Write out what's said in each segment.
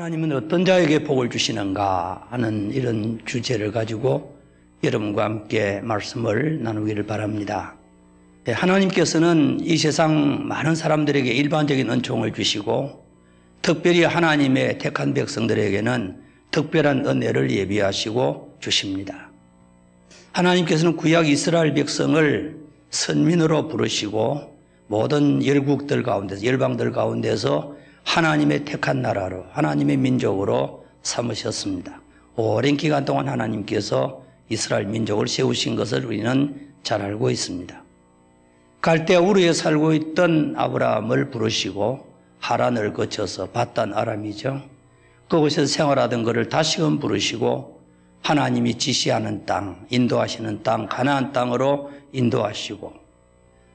하나님은 어떤 자에게 복을 주시는가 하는 이런 주제를 가지고 여러분과 함께 말씀을 나누기를 바랍니다. 네, 하나님께서는 이 세상 많은 사람들에게 일반적인 은총을 주시고 특별히 하나님의 택한 백성들에게는 특별한 은혜를 예비하시고 주십니다. 하나님께서는 구약 이스라엘 백성을 선민으로 부르시고 모든 열국들 가운데서 열방들 가운데서 하나님의 택한 나라로 하나님의 민족으로 삼으셨습니다. 오랜 기간 동안 하나님께서 이스라엘 민족을 세우신 것을 우리는 잘 알고 있습니다. 갈대 우르에 살고 있던 아브라함을 부르시고 하란을 거쳐서 바단 아람이죠. 그곳에서 생활하던 것을 다시금 부르시고 하나님이 지시하는 땅, 인도하시는 땅, 가나안 땅으로 인도하시고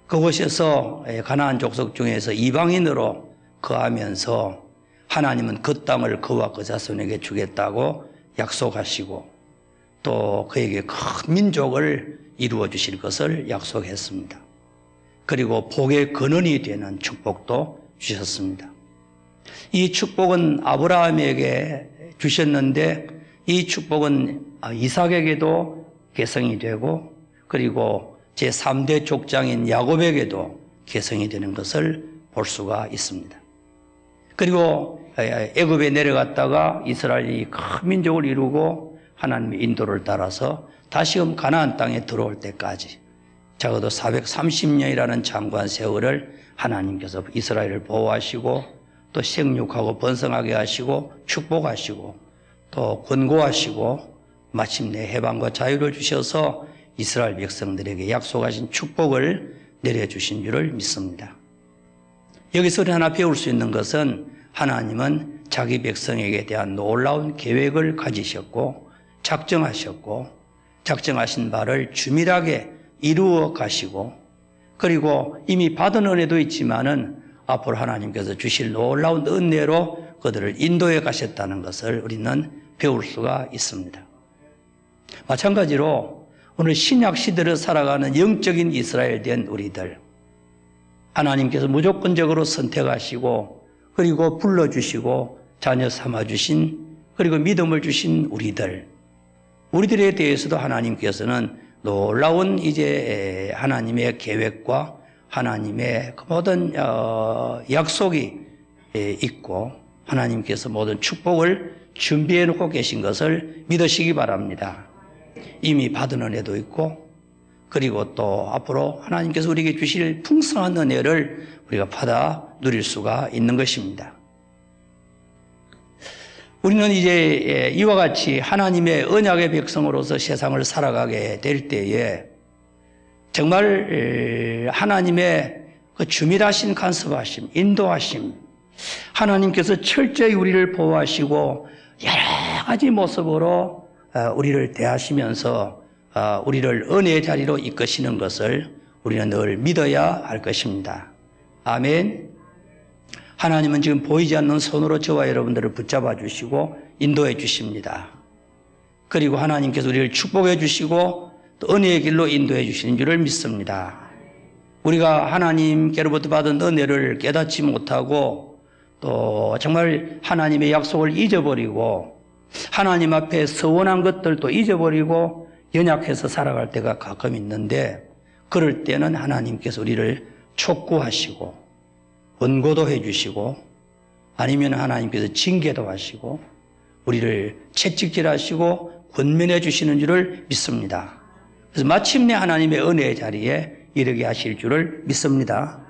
그곳에서 가나안 족속 중에서 이방인으로 거하면서 하나님은 그 땅을 그와 그 자손에게 주겠다고 약속하시고 또 그에게 큰 민족을 이루어 주실 것을 약속했습니다. 그리고 복의 근원이 되는 축복도 주셨습니다. 이 축복은 아브라함에게 주셨는데 이 축복은 이삭에게도 개성이 되고 그리고 제3대 족장인 야곱에게도 개성이 되는 것을 볼 수가 있습니다. 그리고 애굽에 내려갔다가 이스라엘이 큰 민족을 이루고 하나님의 인도를 따라서 다시금 가나안 땅에 들어올 때까지 적어도 430년이라는 장관 세월을 하나님께서 이스라엘을 보호하시고 또 생육하고 번성하게 하시고 축복하시고 또 권고하시고 마침내 해방과 자유를 주셔서 이스라엘 백성들에게 약속하신 축복을 내려주신 줄을 믿습니다. 여기서 우리 하나 배울 수 있는 것은 하나님은 자기 백성에게 대한 놀라운 계획을 가지셨고 작정하셨고 작정하신 바를 주밀하게 이루어 가시고 그리고 이미 받은 은혜도 있지만은 앞으로 하나님께서 주실 놀라운 은혜로 그들을 인도해 가셨다는 것을 우리는 배울 수가 있습니다. 마찬가지로 오늘 신약 시대를 살아가는 영적인 이스라엘 된 우리들 하나님께서 무조건적으로 선택하시고 그리고 불러주시고 자녀 삼아주신 그리고 믿음을 주신 우리들 우리들에 대해서도 하나님께서는 놀라운 이제 하나님의 계획과 하나님의 그 모든 어, 약속이 있고 하나님께서 모든 축복을 준비해 놓고 계신 것을 믿으시기 바랍니다. 이미 받은 은혜도 있고 그리고 또 앞으로 하나님께서 우리에게 주실 풍성한 은혜를 우리가 받아 누릴 수가 있는 것입니다. 우리는 이제 이와 같이 하나님의 언약의 백성으로서 세상을 살아가게 될 때에 정말 하나님의 그 주밀하신 간섭하심, 인도하심, 하나님께서 철저히 우리를 보호하시고 여러 가지 모습으로 어, 우리를 대하시면서 어, 우리를 은혜의 자리로 이끄시는 것을 우리는 늘 믿어야 할 것입니다. 아멘. 하나님은 지금 보이지 않는 손으로 저와 여러분들을 붙잡아 주시고 인도해 주십니다. 그리고 하나님께서 우리를 축복해 주시고 또 은혜의 길로 인도해 주시는 줄을 믿습니다. 우리가 하나님께로부터 받은 은혜를 깨닫지 못하고 또 정말 하나님의 약속을 잊어버리고 하나님 앞에 서원한 것들도 잊어버리고 연약해서 살아갈 때가 가끔 있는데 그럴 때는 하나님께서 우리를 촉구하시고 원고도 해주시고 아니면 하나님께서 징계도 하시고 우리를 채찍질하시고 권면해 주시는 줄을 믿습니다. 그래서 마침내 하나님의 은혜의 자리에 이르게 하실 줄을 믿습니다.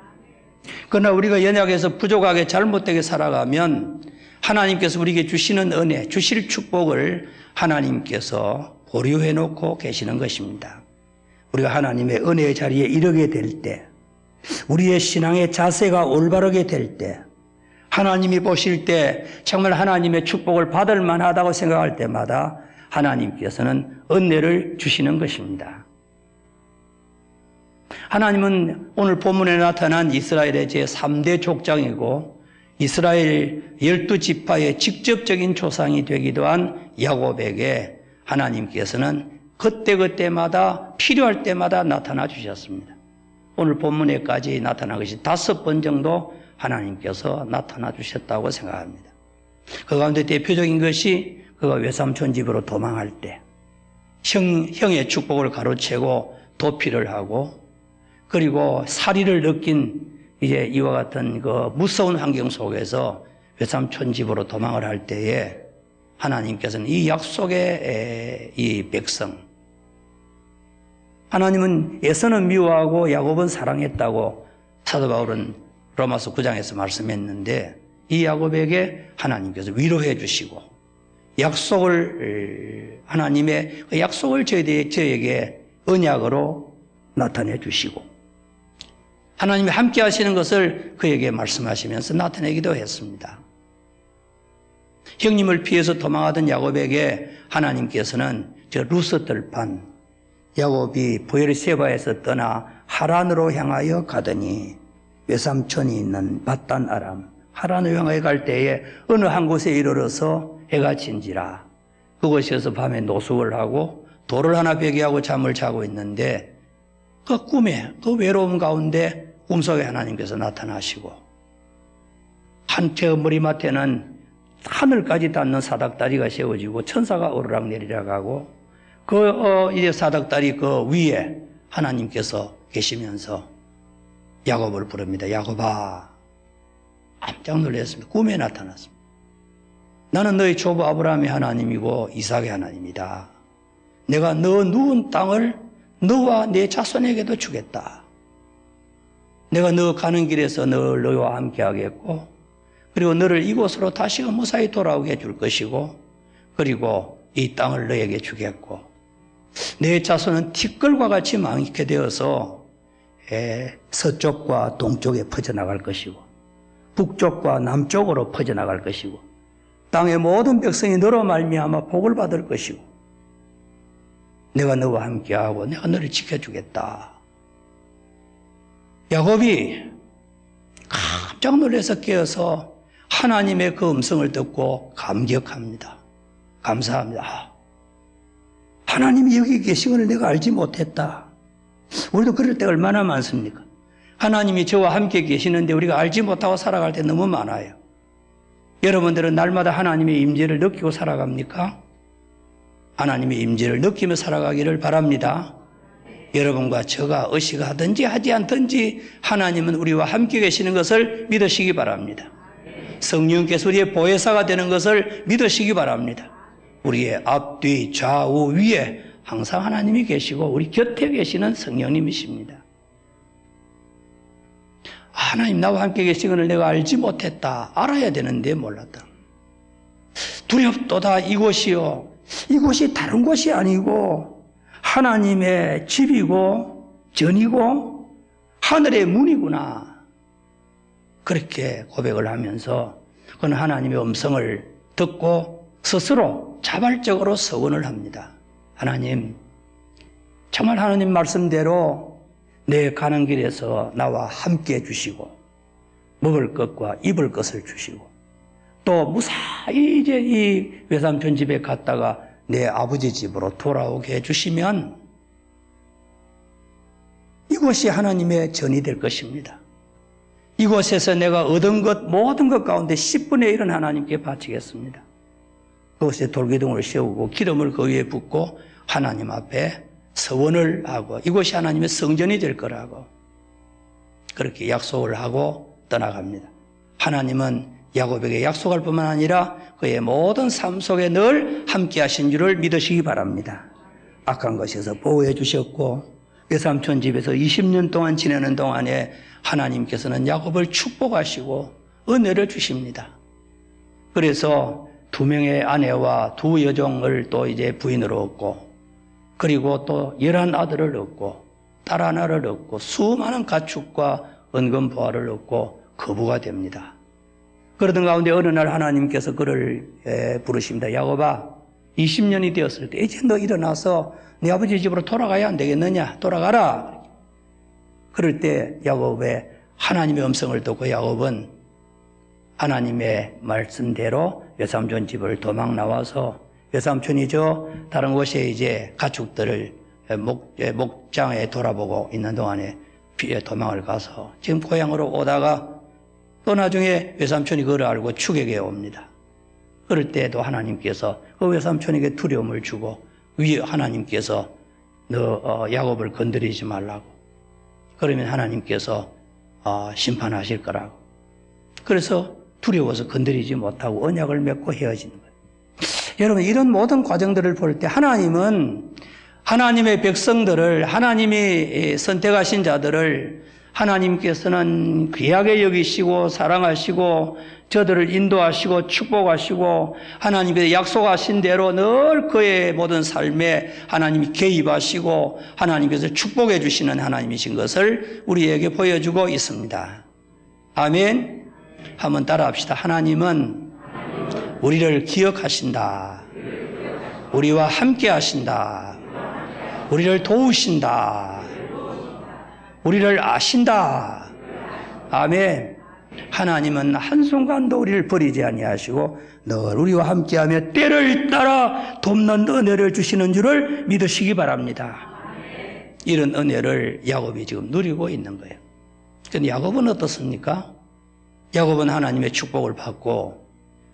그러나 우리가 연약해서 부족하게 잘못되게 살아가면 하나님께서 우리에게 주시는 은혜, 주실 축복을 하나님께서 보류해 놓고 계시는 것입니다. 우리가 하나님의 은혜의 자리에 이르게 될 때, 우리의 신앙의 자세가 올바르게 될 때, 하나님이 보실 때 정말 하나님의 축복을 받을 만하다고 생각할 때마다 하나님께서는 은혜를 주시는 것입니다. 하나님은 오늘 본문에 나타난 이스라엘의 제3대 족장이고 이스라엘 열두 지파의 직접적인 조상이 되기도 한 야곱에게 하나님께서는 그때그때마다 필요할 때마다 나타나 주셨습니다. 오늘 본문에까지 나타난 것이 다섯 번 정도 하나님께서 나타나 주셨다고 생각합니다. 그 가운데 대표적인 것이 그가 외삼촌 집으로 도망할 때 형, 형의 축복을 가로채고 도피를 하고 그리고 사리를 느낀 이제 이와 같은 그 무서운 환경 속에서 외삼촌 집으로 도망을 할 때에 하나님께서는 이 약속의 이 백성 하나님은 예서는 미워하고 야곱은 사랑했다고 사도 바울은 로마서 9장에서 말씀했는데 이 야곱에게 하나님께서 위로해 주시고 약속을 하나님의 그 약속을 저에게 언약으로 나타내 주시고 하나님이 함께 하시는 것을 그에게 말씀하시면서 나타내기도 했습니다. 형님을 피해서 도망하던 야곱에게 하나님께서는 저 루스 들판 야곱이 부엘세바에서 떠나 하란으로 향하여 가더니 외삼촌이 있는 바단 아람 하란을 향하여 갈 때에 어느 한 곳에 이르러서 해가 진지라. 그곳에서 밤에 노숙을 하고 돌을 하나 베개하고 잠을 자고 있는데 그 꿈에 그 외로움 가운데 꿈속에 하나님께서 나타나시고 한 채의 머리맡에는 하늘까지 닿는 사닥다리가 세워지고 천사가 오르락 내리락 하고 그 어, 이제 사닥다리 그 위에 하나님께서 계시면서 야곱을 부릅니다. 야곱아. 깜짝 놀랐습니다. 꿈에 나타났습니다. 나는 너희 조부 아브라함의 하나님이고 이삭의 하나님이다. 내가 너 누운 땅을 너와 내 자손에게도 주겠다. 내가 너 가는 길에서 늘 너와 함께 하겠고, 그리고 너를 이곳으로 다시 무사히 돌아오게 해줄 것이고, 그리고 이 땅을 너에게 주겠고, 내 자손은 티끌과 같이 많게 되어서 서쪽과 동쪽에 퍼져나갈 것이고 북쪽과 남쪽으로 퍼져나갈 것이고 땅의 모든 백성이 너로 말미암아 복을 받을 것이고 내가 너와 함께하고 내가 너를 지켜주겠다. 야곱이 깜짝 놀라서 깨어서 하나님의 그 음성을 듣고 감격합니다. 감사합니다. 하나님이 여기 것을 내가 알지 못했다. 우리도 그럴 때 얼마나 많습니까? 하나님이 저와 함께 계시는데 우리가 알지 못하고 살아갈 때 너무 많아요. 여러분들은 날마다 하나님의 임재를 느끼고 살아갑니까? 하나님의 임재를 느끼며 살아가기를 바랍니다. 여러분과 저가 의식을 하든지 하지 않든지 하나님은 우리와 함께 계시는 것을 믿으시기 바랍니다. 성령께서 우리의 보혜사가 되는 것을 믿으시기 바랍니다. 우리의 앞, 뒤, 좌우, 위에 항상 하나님이 계시고 우리 곁에 계시는 성령님이십니다. 하나님 나와 함께 것을 내가 알지 못했다. 알아야 되는데 몰랐다. 두렵도다 이곳이요. 이곳이 다른 곳이 아니고 하나님의 집이고 전이고 하늘의 문이구나. 그렇게 고백을 하면서 그는 하나님의 음성을 듣고 스스로 자발적으로 서원을 합니다. 하나님, 정말 하나님 말씀대로 내 가는 길에서 나와 함께 해주시고, 먹을 것과 입을 것을 주시고, 또 무사히 이제 이 외삼촌 집에 갔다가 내 아버지 집으로 돌아오게 해주시면 이곳이 하나님의 전이 될 것입니다. 이곳에서 내가 얻은 것, 모든 것 가운데 10분의 1은 하나님께 바치겠습니다. 그곳에 돌기둥을 세우고 기름을 그 위에 붓고 하나님 앞에 서원을 하고 이곳이 하나님의 성전이 될 거라고 그렇게 약속을 하고 떠나갑니다. 하나님은 야곱에게 약속할 뿐만 아니라 그의 모든 삶 속에 늘 함께 하신 줄을 믿으시기 바랍니다. 악한 것에서 보호해 주셨고 외삼촌 집에서 20년 동안 지내는 동안에 하나님께서는 야곱을 축복하시고 은혜를 주십니다. 그래서 두 명의 아내와 두 여종을 또 이제 부인으로 얻고 그리고 또 열한 아들을 얻고 딸 하나를 얻고 수많은 가축과 은근 보화를 얻고 거부가 됩니다. 그러던 가운데 어느 날 하나님께서 그를 에, 부르십니다. 야곱아, 20년이 되었을 때 이제 너 일어나서 네 아버지 집으로 돌아가야 안 되겠느냐? 돌아가라. 그럴 때 야곱의 하나님의 음성을 듣고 야곱은 하나님의 말씀대로 외삼촌 집을 도망 나와서 외삼촌이 저 다른 곳에 이제 가축들을 목, 목장에 돌아보고 있는 동안에 피해 도망을 가서 지금 고향으로 오다가 또 나중에 외삼촌이 그걸 알고 추격에 옵니다. 그럴 때도 하나님께서 그 외삼촌에게 두려움을 주고 위 하나님께서 너 어, 야곱을 건드리지 말라고 그러면 하나님께서 어, 심판하실 거라고 그래서 두려워서 건드리지 못하고 언약을 맺고 헤어지는 거예요. 여러분 이런 모든 과정들을 볼 때 하나님은 하나님의 백성들을 하나님이 선택하신 자들을 하나님께서는 귀하게 여기시고 사랑하시고 저들을 인도하시고 축복하시고 하나님의 약속하신 대로 늘 그의 모든 삶에 하나님이 개입하시고 하나님께서 축복해 주시는 하나님이신 것을 우리에게 보여주고 있습니다. 아멘. 한번 따라합시다. 하나님은 우리를 기억하신다. 우리와 함께 하신다. 우리를 도우신다. 우리를 아신다. 아멘. 하나님은 한순간도 우리를 버리지 아니하시고 늘 우리와 함께하며 때를 따라 돕는 은혜를 주시는 줄을 믿으시기 바랍니다. 이런 은혜를 야곱이 지금 누리고 있는 거예요. 근데 야곱은 어떻습니까? 야곱은 하나님의 축복을 받고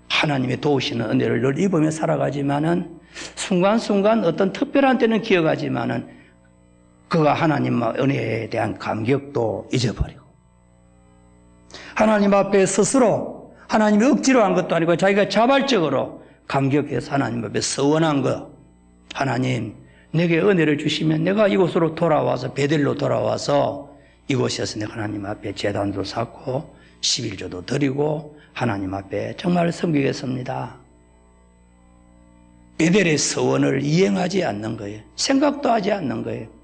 하나님의 도우시는 은혜를 늘 입으며 살아가지만은 순간순간 어떤 특별한 때는 기억하지만은 그가 하나님 은혜에 대한 감격도 잊어버리고 하나님 앞에 스스로 하나님이 억지로 한 것도 아니고 자기가 자발적으로 감격해서 하나님 앞에 서원한 것 하나님 내게 은혜를 주시면 내가 이곳으로 돌아와서 베델로 돌아와서 이곳에서 내가 하나님 앞에 재단도 쌓고 11조도 드리고 하나님 앞에 정말 섬기겠습니다. 베델의 서원을 이행하지 않는 거예요. 생각도 하지 않는 거예요.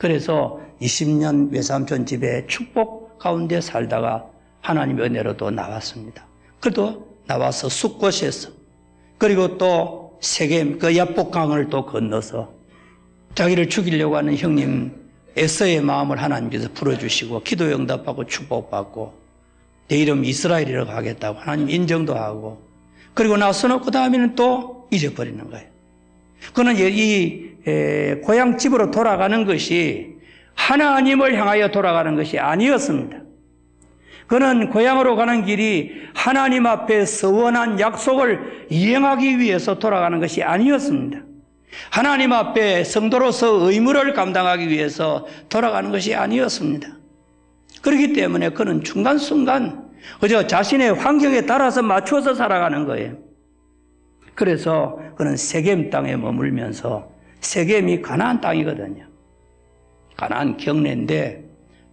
그래서 20년 외삼촌 집에 축복 가운데 살다가 하나님의 은혜로도 나왔습니다. 그래도 나와서 숲곳에서 그리고 또 세겜 그 야복강을 또 건너서 자기를 죽이려고 하는 형님 에서의 마음을 하나님께서 풀어주시고 기도 응답하고 축복받고 내 이름 이스라엘이라고 하겠다고 하나님 인정도 하고 그리고 나서는 그 다음에는 또 잊어버리는 거예요. 그는 이 고향 집으로 돌아가는 것이 하나님을 향하여 돌아가는 것이 아니었습니다. 그는 고향으로 가는 길이 하나님 앞에 서원한 약속을 이행하기 위해서 돌아가는 것이 아니었습니다. 하나님 앞에 성도로서 의무를 감당하기 위해서 돌아가는 것이 아니었습니다. 그렇기 때문에 그는 중간순간 그저 자신의 환경에 따라서 맞춰서 살아가는 거예요. 그래서 그는 세겜 땅에 머물면서 세겜이 가나안 땅이거든요. 가나안 경내인데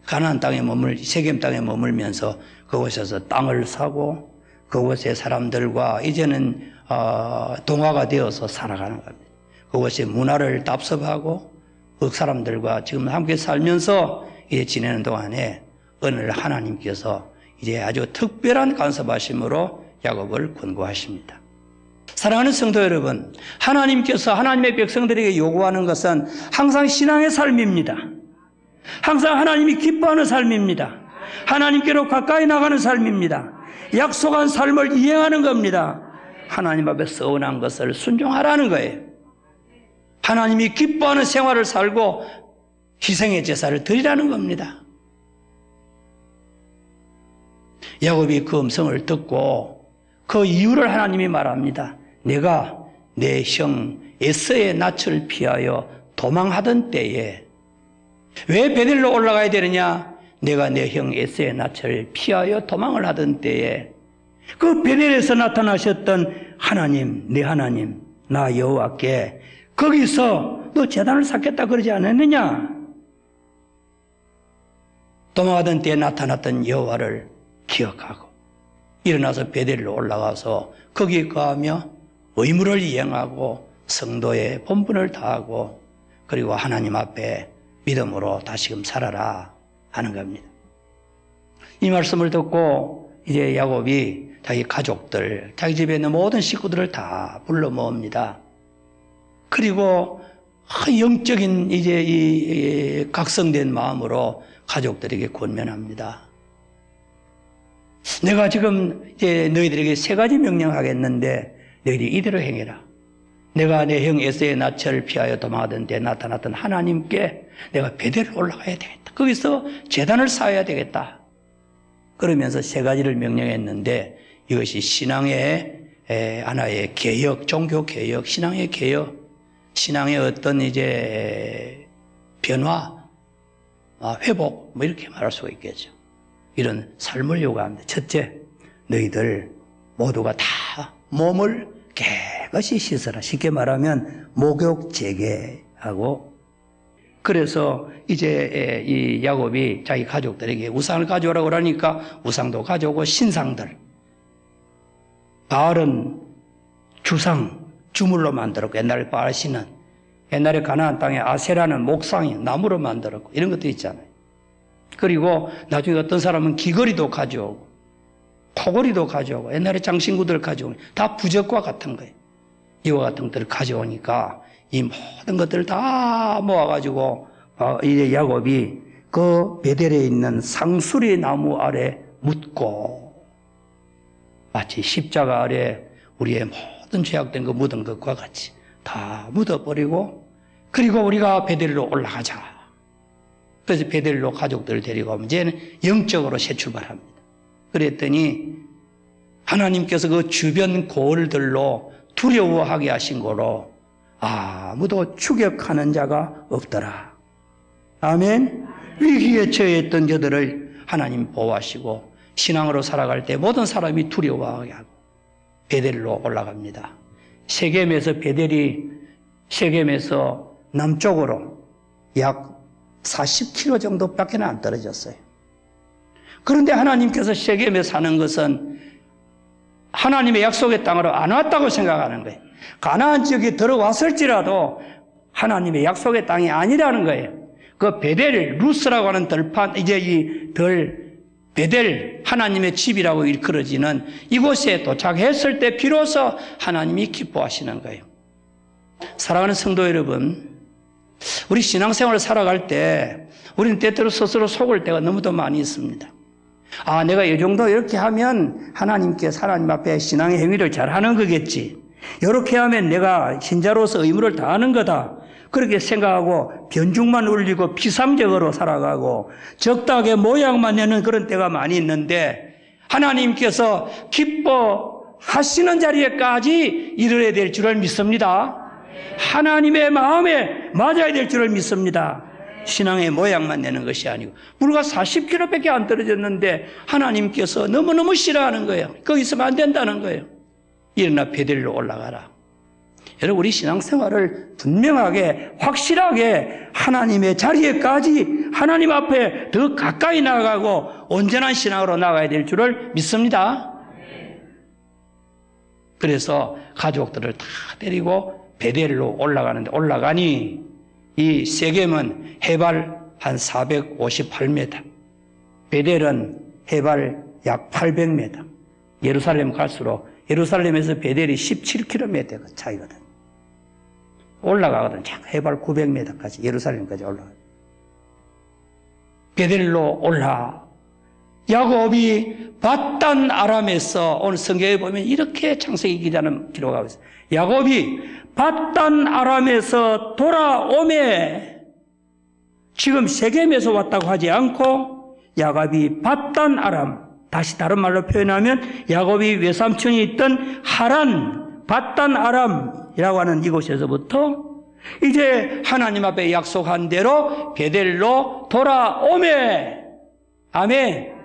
가나안 땅에 머물 세겜 땅에 머물면서 그곳에서 땅을 사고 그곳의 사람들과 이제는 어, 동화가 되어서 살아가는 겁니다. 그곳의 문화를 답습하고 그 사람들과 지금 함께 살면서 이제 지내는 동안에 날 하나님께서 이제 아주 특별한 간섭하심으로 야곱을 권고하십니다. 사랑하는 성도 여러분, 하나님께서 하나님의 백성들에게 요구하는 것은 항상 신앙의 삶입니다. 항상 하나님이 기뻐하는 삶입니다. 하나님께로 가까이 나가는 삶입니다. 약속한 삶을 이행하는 겁니다. 하나님 앞에 서운한 것을 순종하라는 거예요. 하나님이 기뻐하는 생활을 살고 희생의 제사를 드리라는 겁니다. 야곱이 그 음성을 듣고 그 이유를 하나님이 말합니다. 내가 내 형 에서의 낯을 피하여 도망하던 때에 왜 베델로 올라가야 되느냐? 내가 내 형 에서의 낯을 피하여 도망을 하던 때에 그 베델에서 나타나셨던 하나님, 내 하나님, 나 여호와께 거기서 너 재단을 쌓겠다 그러지 않았느냐? 도망하던 때에 나타났던 여호와를 기억하고 일어나서 베델로 올라가서 거기에 거하며 의무를 이행하고 성도의 본분을 다하고 그리고 하나님 앞에 믿음으로 다시금 살아라 하는 겁니다. 이 말씀을 듣고 이제 야곱이 자기 가족들, 자기 집에 있는 모든 식구들을 다 불러 모읍니다. 그리고 영적인 이제 이 각성된 마음으로 가족들에게 권면합니다. 내가 지금 이제 너희들에게 세 가지 명령하겠는데 너희들이 이대로 행해라. 내가 내 형 에서의 낯을 피하여 도망하던 데 나타났던 하나님께 내가 베델로 올라가야 되겠다. 거기서 재단을 쌓아야 되겠다. 그러면서 세 가지를 명령했는데 이것이 신앙의 하나의 개혁, 종교 개혁, 신앙의 개혁, 신앙의 어떤 이제 변화, 아, 회복, 뭐 이렇게 말할 수가 있겠죠. 이런 삶을 요구합니다. 첫째, 너희들 모두가 다 몸을 깨끗이 씻어라. 쉽게 말하면 목욕 재개하고 그래서 이제 이 야곱이 자기 가족들에게 우상을 가져오라고 그러니까 우상도 가져오고 신상들 바알은 주상 주물로 만들었고 옛날에 바알 신은 옛날에 가나안 땅에 아세라는 목상이 나무로 만들었고 이런 것도 있잖아요. 그리고 나중에 어떤 사람은 귀걸이도 가져오고 코걸이도 가져오고 옛날에 장신구들 가져오고 다 부적과 같은 거예요. 이와 같은 것들을 가져오니까 이 모든 것들을 다 모아가지고 어, 이제 야곱이 그 베델에 있는 상수리 나무 아래 묻고 마치 십자가 아래 우리의 모든 죄악된 거 묻은 것과 같이 다 묻어버리고 그리고 우리가 베델로 올라가자. 그래서 베델로 가족들을 데리고 오면 이제는 영적으로 새 출발합니다. 그랬더니 하나님께서 그 주변 고을들로 두려워하게 하신 거로 아무도 추격하는 자가 없더라. 아멘. 위기에 처했던 저들을 하나님 보호하시고 신앙으로 살아갈 때 모든 사람이 두려워하게 하고 베델로 올라갑니다. 세겜에서 베델이 세겜에서 남쪽으로 약 40km 정도밖에 안 떨어졌어요. 그런데 하나님께서 세겜에 사는 것은 하나님의 약속의 땅으로 안 왔다고 생각하는 거예요. 가나안 지역에 들어왔을지라도 하나님의 약속의 땅이 아니라는 거예요. 그 베델 루스라고 하는 들판 이제 이덜 베델 하나님의 집이라고 일컬어지는 이곳에 도착했을 때 비로소 하나님이 기뻐하시는 거예요. 사랑하는 성도 여러분, 우리 신앙생활을 살아갈 때 우리는 때때로 스스로 속을 때가 너무도 많이 있습니다. 아, 내가 이 정도 이렇게 하면 하나님께 하나님 앞에 신앙의 행위를 잘 하는 거겠지. 이렇게 하면 내가 신자로서 의무를 다하는 거다. 그렇게 생각하고 변죽만 울리고 피삼적으로 살아가고 적당하게 모양만 내는 그런 때가 많이 있는데 하나님께서 기뻐하시는 자리에까지 이르러야 될 줄을 믿습니다. 하나님의 마음에 맞아야 될 줄을 믿습니다. 신앙의 모양만 내는 것이 아니고 불과 40km밖에 안 떨어졌는데 하나님께서 너무너무 싫어하는 거예요. 거기 있으면 안 된다는 거예요. 일어나 베델로 올라가라. 여러분 우리 신앙생활을 분명하게 확실하게 하나님의 자리에까지 하나님 앞에 더 가까이 나가고 온전한 신앙으로 나가야 될 줄을 믿습니다. 그래서 가족들을 다 데리고 베델로 올라가는데 올라가니 이 세겜은 해발 한 458m, 베델은 해발 약 800m. 예루살렘 갈수록 예루살렘에서 베델이 17km 그 차이거든. 올라가거든. 해발 900m까지 예루살렘까지 올라가. 베델로 올라. 야곱이 바단 아람에서 오늘 성경에 보면 이렇게 창세기 기자는 기록하고 있어요. 야곱이 바단 아람에서 돌아오매 지금 세겜에서 왔다고 하지 않고 야곱이 바단 아람 다시 다른 말로 표현하면 야곱이 외삼촌이 있던 하란 바단 아람이라고 하는 이곳에서부터 이제 하나님 앞에 약속한 대로 베델로 돌아오매 아멘.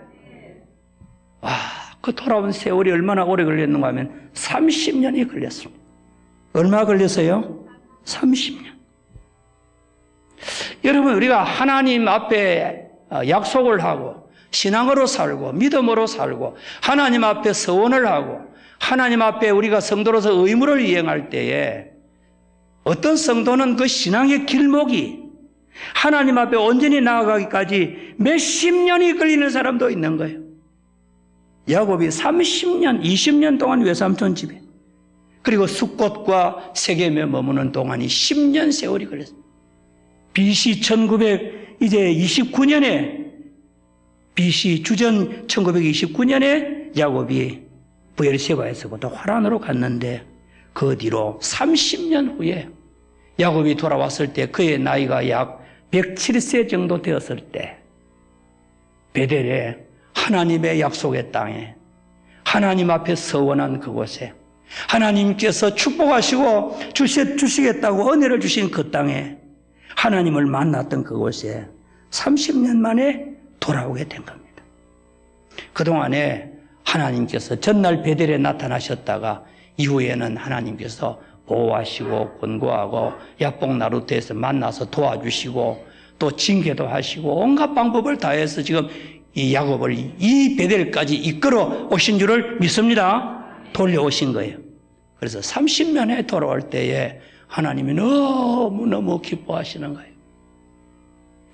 와, 그 돌아온 세월이 얼마나 오래 걸렸는가 하면 30년이 걸렸습니다. 얼마 걸렸어요? 30년. 여러분, 우리가 하나님 앞에 약속을 하고, 신앙으로 살고, 믿음으로 살고, 하나님 앞에 서원을 하고, 하나님 앞에 우리가 성도로서 의무를 이행할 때에 어떤 성도는 그 신앙의 길목이 하나님 앞에 온전히 나아가기까지 몇십 년이 걸리는 사람도 있는 거예요. 야곱이 30년, 20년 동안 외삼촌 집에 그리고 숫꽃과 세겜에 머무는 동안이 10년 세월이 걸렸습니다. BC 1900 이제 29년에 BC 주전 1929년에 야곱이 부엘세바에서부터 화란으로 갔는데 그 뒤로 30년 후에 야곱이 돌아왔을 때 그의 나이가 약 107세 정도 되었을 때 베델에 하나님의 약속의 땅에 하나님 앞에 서원한 그곳에 하나님께서 축복하시고 주시, 주시겠다고 은혜를 주신 그 땅에 하나님을 만났던 그곳에 30년 만에 돌아오게 된 겁니다. 그동안에 하나님께서 전날 베델에 나타나셨다가 이후에는 하나님께서 보호하시고 권고하고 야복 나루트에서 만나서 도와주시고 또 징계도 하시고 온갖 방법을 다해서 지금 이 야곱을 이 베델까지 이끌어 오신 줄을 믿습니다. 돌려오신 거예요. 그래서 30년에 돌아올 때에 하나님이 너무너무 기뻐하시는 거예요.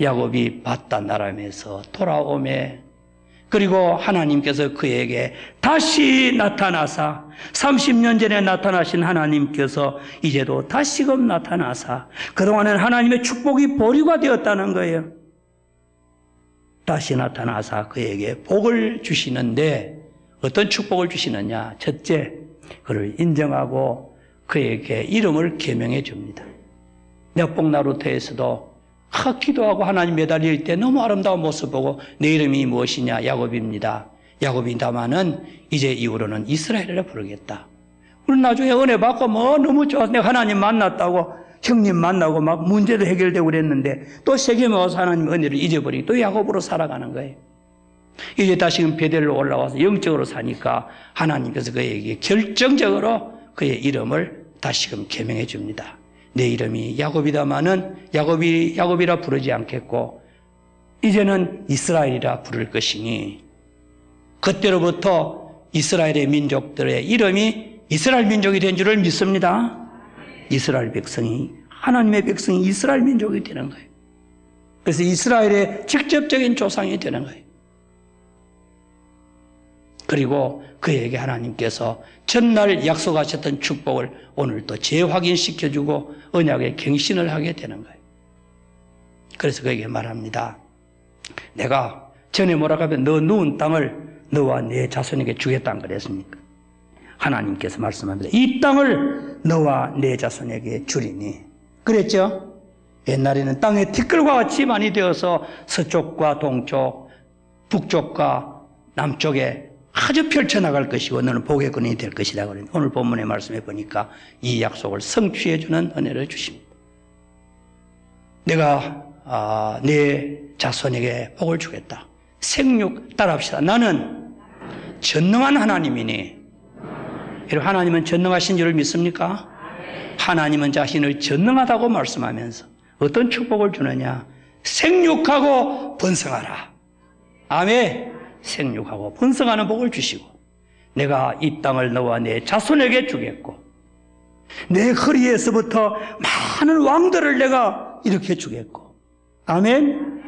야곱이 바다 나라면서 돌아오매 그리고 하나님께서 그에게 다시 나타나사 30년 전에 나타나신 하나님께서 이제도 다시금 나타나사 그동안은 하나님의 축복이 보류가 되었다는 거예요. 다시 나타나사 그에게 복을 주시는데 어떤 축복을 주시느냐? 첫째, 그를 인정하고 그에게 이름을 개명해 줍니다. 넷복나루터에서도 하 기도하고 하나님 매달릴 때 너무 아름다운 모습 보고 내 이름이 무엇이냐? 야곱입니다. 야곱이다마는 이제 이후로는 이스라엘이라 부르겠다. 우리 나중에 은혜 받고 뭐 너무 좋아. 내가 하나님 만났다고 형님 만나고 막 문제도 해결되고 그랬는데 또 세계에 와서 하나님 은혜를 잊어버리고 또 야곱으로 살아가는 거예요. 이제 다시금 베델로 올라와서 영적으로 사니까 하나님께서 그에게 결정적으로 그의 이름을 다시금 개명해 줍니다. 내 이름이 야곱이다마는 야곱이 야곱이라 부르지 않겠고 이제는 이스라엘이라 부를 것이니 그때로부터 이스라엘의 민족들의 이름이 이스라엘 민족이 된 줄을 믿습니다. 이스라엘 백성이 하나님의 백성이 이스라엘 민족이 되는 거예요. 그래서 이스라엘의 직접적인 조상이 되는 거예요. 그리고 그에게 하나님께서 전날 약속하셨던 축복을 오늘 또 재확인시켜주고 언약의 갱신을 하게 되는 거예요. 그래서 그에게 말합니다. 내가 전에 뭐라고 하면 너 누운 땅을 너와 내 자손에게 주겠다는 그랬습니까? 하나님께서 말씀합니다. 이 땅을 너와 내 자손에게 주리니. 그랬죠? 옛날에는 땅의 티끌과 같이 많이 되어서 서쪽과 동쪽, 북쪽과 남쪽에 아주 펼쳐나갈 것이고 너는 복의 근이 될 것이다. 오늘 본문의 말씀에 보니까 이 약속을 성취해주는 은혜를 주십니다. 내가 아, 내 자손에게 복을 주겠다. 생육 따라합시다. 나는 전능한 하나님이니 여러분 하나님은 전능하신 줄을 믿습니까? 하나님은 자신을 전능하다고 말씀하면서 어떤 축복을 주느냐? 생육하고 번성하라. 아멘. 생육하고 번성하는 복을 주시고 내가 이 땅을 너와 내 자손에게 주겠고 내 허리에서부터 많은 왕들을 내가 이렇게 주겠고 아멘.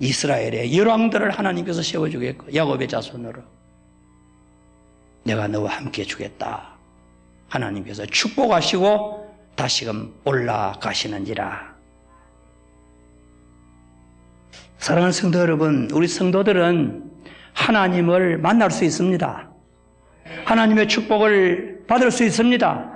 이스라엘의 열왕들을 하나님께서 세워주겠고 야곱의 자손으로 내가 너와 함께 주겠다. 하나님께서 축복하시고 다시금 올라가시는지라. 사랑하는 성도 여러분, 우리 성도들은 하나님을 만날 수 있습니다. 하나님의 축복을 받을 수 있습니다.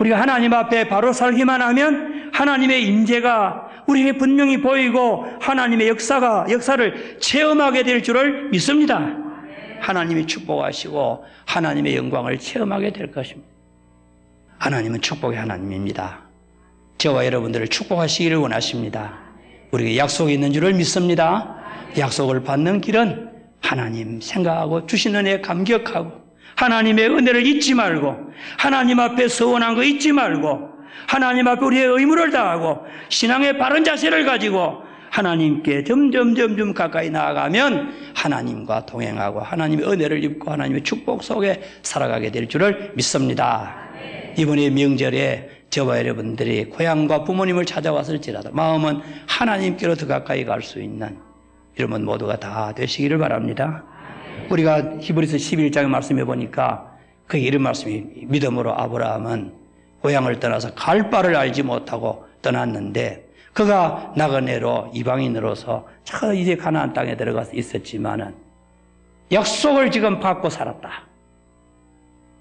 우리가 하나님 앞에 바로 살기만 하면 하나님의 임재가 우리에게 분명히 보이고 하나님의 역사가 역사를 체험하게 될 줄을 믿습니다. 하나님이 축복하시고 하나님의 영광을 체험하게 될 것입니다. 하나님은 축복의 하나님입니다. 저와 여러분들을 축복하시기를 원하십니다. 우리에게 약속이 있는 줄을 믿습니다. 약속을 받는 길은 하나님 생각하고 주시는 애 감격하고 하나님의 은혜를 잊지 말고 하나님 앞에 서원한 거 잊지 말고 하나님 앞에 우리의 의무를 다하고 신앙의 바른 자세를 가지고 하나님께 점점 점점 가까이 나아가면 하나님과 동행하고 하나님의 은혜를 입고 하나님의 축복 속에 살아가게 될 줄을 믿습니다. 이번에 명절에 저와 여러분들이 고향과 부모님을 찾아왔을지라도 마음은 하나님께로 더 가까이 갈 수 있는 여러분 모두가 다 되시기를 바랍니다. 우리가 히브리서 11장의 말씀해 보니까 그 이런 말씀이 믿음으로 아브라함은 고향을 떠나서 갈 바를 알지 못하고 떠났는데 그가 나그네로 이방인으로서 저 이제 가나안 땅에 들어가서 있었지만은 약속을 지금 받고 살았다.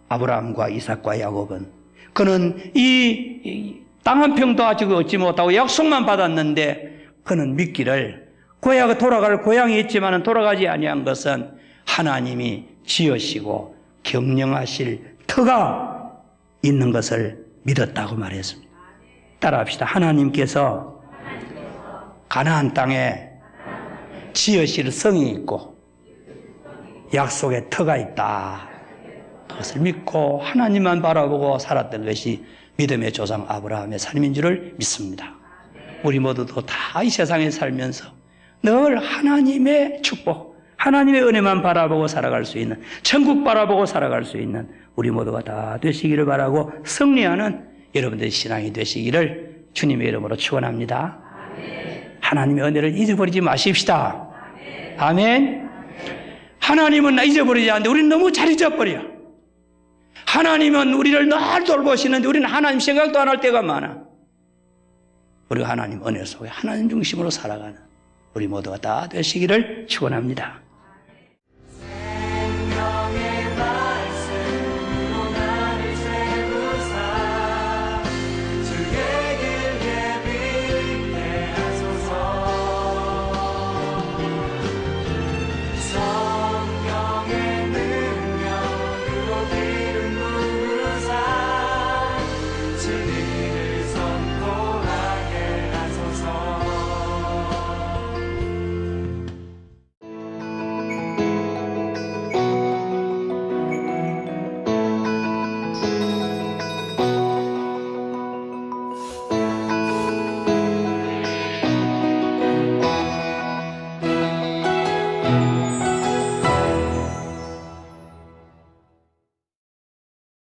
아브라함과 이삭과 야곱은 그는 이 땅 한 평도 아직 얻지 못하고 약속만 받았는데 그는 믿기를 고향에 돌아갈 고향이 있지만은 돌아가지 아니한 것은 하나님이 지으시고 경영하실 터가 있는 것을 믿었다고 말했습니다. 따라합시다. 하나님께서 가나안 땅에 지으실 성이 있고 약속의 터가 있다. 그것을 믿고 하나님만 바라보고 살았던 것이 믿음의 조상 아브라함의 삶인 줄을 믿습니다. 우리 모두도 다 이 세상에 살면서 늘 하나님의 축복, 하나님의 은혜만 바라보고 살아갈 수 있는, 천국 바라보고 살아갈 수 있는 우리 모두가 다 되시기를 바라고 승리하는 여러분들의 신앙이 되시기를 주님의 이름으로 축원합니다. 하나님의 은혜를 잊어버리지 마십시다. 아멘. 하나님은 나 잊어버리지 않는데 우리는 너무 잘 잊어버려. 하나님은 우리를 늘 돌보시는데 우리는 하나님 생각도 안 할 때가 많아. 우리가 하나님 은혜 속에 하나님 중심으로 살아가는 우리 모두가 다 되시기를 축원합니다.